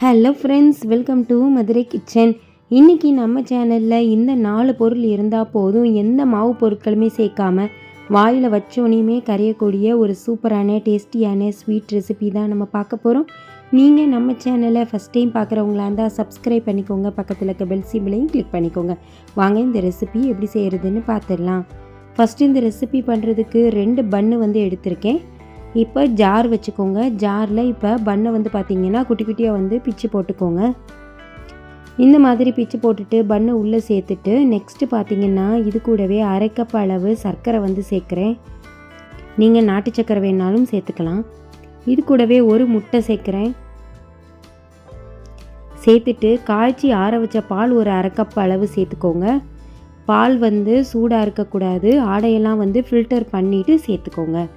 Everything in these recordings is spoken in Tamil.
Hello friends welcome to Madurai kitchen இன்றைக்கி நம்ம சேனலில் இந்த நாலு பொருள் இருந்தால் போதும் எந்த மாவு பொருட்களுமே சேர்க்காம வாயில் வச்சோனையுமே கரையக்கூடிய ஒரு சூப்பரான டேஸ்டியான ஸ்வீட் ரெசிபி தான் நம்ம பார்க்க போகிறோம் நீங்கள் நம்ம சேனலை ஃபஸ்ட் டைம் பார்க்குறவங்களா இருந்தால் சப்ஸ்கிரைப் பண்ணிக்கோங்க. பக்கத்தில் இருக்க பெல் சிம்பிளையும் கிளிக் பண்ணிக்கோங்க. வாங்க இந்த ரெசிபி எப்படி செய்கிறதுன்னு பார்த்துடலாம். ஃபஸ்ட்டு இந்த ரெசிபி பண்ணுறதுக்கு ரெண்டு பன்னு வந்து எடுத்திருக்கேன். இப்போ ஜார் வச்சுக்கோங்க. ஜாரில் இப்போ பண்ணை வந்து பார்த்திங்கன்னா குட்டி குட்டியாக வந்து பிச்சு போட்டுக்கோங்க. இந்த மாதிரி பிச்சு போட்டுட்டு பண்ணை உள்ளே சேர்த்துட்டு நெக்ஸ்ட்டு பார்த்திங்கன்னா இது கூடவே அரை அளவு சர்க்கரை வந்து சேர்க்குறேன். நீங்கள் நாட்டு சர்க்கரை வேணாலும் சேர்த்துக்கலாம். இது கூடவே ஒரு முட்டை சேர்க்குறேன். சேர்த்துட்டு காய்ச்சி ஆற வச்ச பால் ஒரு அரைக்கப் அளவு சேர்த்துக்கோங்க. பால் வந்து சூடாக இருக்கக்கூடாது. ஆடையெல்லாம் வந்து ஃபில்டர் பண்ணிவிட்டு சேர்த்துக்கோங்க.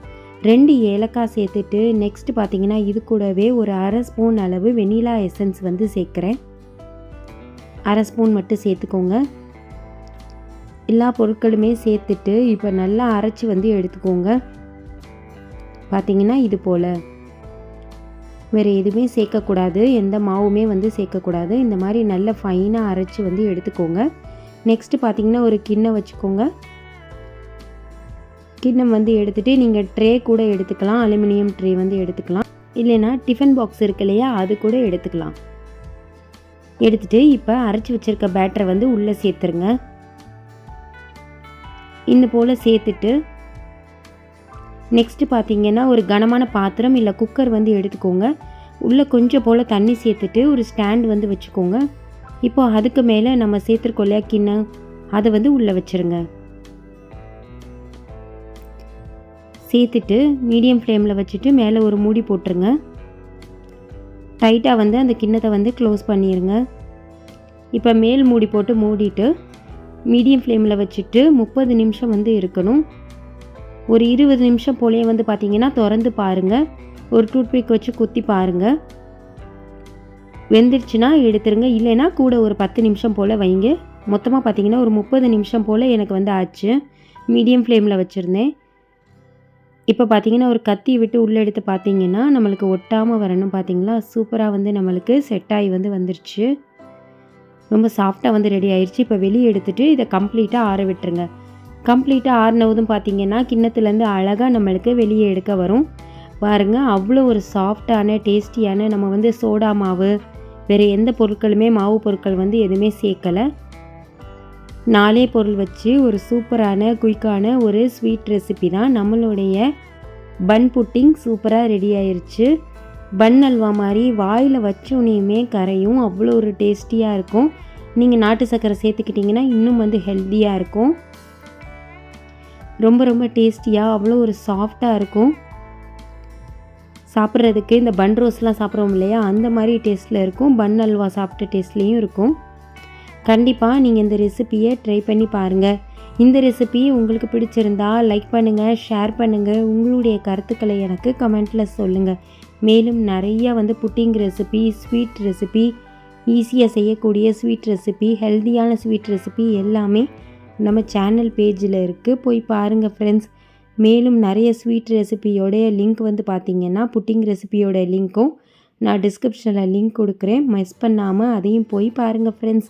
ரெண்டு ஏலக்காய் சேர்த்துட்டு நெக்ஸ்ட் பார்த்தீங்கன்னா இது கூடவே ஒரு அரை ஸ்பூன் அளவு வெனிலா எசன்ஸ் வந்து சேர்க்குறேன். அரை ஸ்பூன் மட்டும் சேர்த்துக்கோங்க. எல்லா பொருட்களுமே சேர்த்துட்டு இப்போ நல்லா அரைச்சி வந்து எடுத்துக்கோங்க. பார்த்தீங்கன்னா இது போல். வேறு எதுவுமே சேர்க்கக்கூடாது. எந்த மாவுமே வந்து சேர்க்கக்கூடாது. இந்த மாதிரி நல்ல ஃபைனாக அரைச்சி வந்து எடுத்துக்கோங்க. நெக்ஸ்ட்டு பார்த்தீங்கன்னா ஒரு கிண்ணை வச்சுக்கோங்க. கிண்ணம் வந்து எடுத்துகிட்டு நீங்கள் ட்ரே கூட எடுத்துக்கலாம் அலுமினியம் ட்ரே வந்து எடுத்துக்கலாம். இல்லைன்னா டிஃபன் பாக்ஸ் இருக்கு இல்லையா அது கூட எடுத்துக்கலாம். எடுத்துகிட்டு இப்போ அரைச்சி வச்சுருக்க பேட்டரை வந்து உள்ளே சேர்த்துருங்க. இந்த போல் சேர்த்துட்டு நெக்ஸ்ட்டு பார்த்தீங்கன்னா ஒரு கனமான பாத்திரம் இல்லை குக்கர் வந்து எடுத்துக்கோங்க. உள்ளே கொஞ்சம் போல் தண்ணி சேர்த்துட்டு ஒரு ஸ்டாண்ட் வந்து வச்சுக்கோங்க. இப்போ அதுக்கு மேலே நம்ம சேர்த்துருக்கோம் இல்லையா கிண்ணம் அதை வந்து உள்ளே வச்சுருங்க. சேர்த்துட்டு மீடியம் ஃப்ளேமில் வச்சுட்டு மேலே ஒரு மூடி போட்டுருங்க. டைட்டாக வந்து அந்த கிண்ணத்தை வந்து க்ளோஸ் பண்ணிடுங்க இப்போ மேல் மூடி போட்டு மூடிட்டு மீடியம் ஃப்ளேமில் வச்சுட்டு முப்பது நிமிஷம் வந்து இருக்கணும். ஒரு இருபது நிமிஷம் போலேயே வந்து பார்த்திங்கன்னா திறந்து பாருங்கள் ஒரு டூத்பிக் வச்சு குத்தி பாருங்கள் வெந்துருச்சுன்னா எடுத்துருங்க. இல்லைன்னா கூட ஒரு பத்து நிமிஷம் போல் வைங்க. மொத்தமாக பார்த்தீங்கன்னா ஒரு முப்பது நிமிஷம் போல் எனக்கு வந்து ஆச்சு. மீடியம் ஃப்ளேமில் வச்சுருந்தேன். இப்போ பார்த்தீங்கன்னா ஒரு கத்தி விட்டு உள்ளே எடுத்து பார்த்தீங்கன்னா நம்மளுக்கு ஒட்டாமல் வரணும் பார்த்தீங்களா? சூப்பராக வந்து நம்மளுக்கு செட் ஆகி வந்து வந்துருச்சு. ரொம்ப சாஃப்டாக வந்து ரெடி ஆயிடுச்சு இப்போ வெளியே எடுத்துகிட்டு இதை கம்ப்ளீட்டாக ஆற விட்டுருங்க. கம்ப்ளீட்டாக ஆறினதும் பார்த்தீங்கன்னா கிண்ணத்துலேருந்து அழகாக நம்மளுக்கு வெளியே எடுக்க வரும். பாருங்கள் அவ்வளோ ஒரு சாஃப்டான டேஸ்டியான நம்ம வந்து சோடா மாவு வேறு எந்த பொருட்களுமே மாவு பொருட்கள் வந்து எதுவுமே சேர்க்கலை. நாலே பொருள் வச்சு ஒரு சூப்பரான குயிக்கான ஒரு ஸ்வீட் ரெசிபி தான் நம்மளுடைய பன் புட்டிங் சூப்பராக ரெடி ஆயிடுச்சு பன் அல்வா மாதிரி வாயில் வச்சோனையுமே கரையும் அவ்வளோ ஒரு டேஸ்டியாக இருக்கும். நீங்கள் நாட்டு சர்க்கரை சேர்த்துக்கிட்டிங்கன்னா இன்னும் வந்து ஹெல்த்தியாக இருக்கும். ரொம்ப ரொம்ப டேஸ்டியாக அவ்வளோ ஒரு சாஃப்டாக இருக்கும். சாப்பிட்றதுக்கு இந்த பன் ரோஸ்லாம் சாப்பிட்றோம் இல்லையா? அந்த மாதிரி டேஸ்ட்டில் இருக்கும். பன் அல்வா சாப்பிட்ட டேஸ்ட்லேயும் இருக்கும். கண்டிப்பாக நீங்கள் இந்த ரெசிப்பியை ட்ரை பண்ணி பாருங்கள் இந்த ரெசிபி உங்களுக்கு பிடிச்சிருந்தா லைக் பண்ணுங்கள் ஷேர் பண்ணுங்கள் உங்களுடைய கருத்துக்களை எனக்கு கமெண்ட்டில் சொல்லுங்கள் மேலும் நிறைய வந்து புட்டிங் ரெசிபி ஸ்வீட் ரெசிபி ஈஸியாக செய்யக்கூடிய ஸ்வீட் ரெசிபி ஹெல்த்தியான ஸ்வீட் ரெசிபி எல்லாமே நம்ம சேனல் பேஜில் இருக்குது போய் பாருங்கள் ஃப்ரெண்ட்ஸ் மேலும் நிறைய ஸ்வீட் ரெசிபியோடைய லிங்க் வந்து பார்த்திங்கன்னா புட்டிங் ரெசிபியோட லிங்க்கும் நான் டிஸ்கிரிப்ஷனில் லிங்க் கொடுக்குறேன். மிஸ் பண்ணாமல் அதையும் போய் பாருங்கள் ஃப்ரெண்ட்ஸ்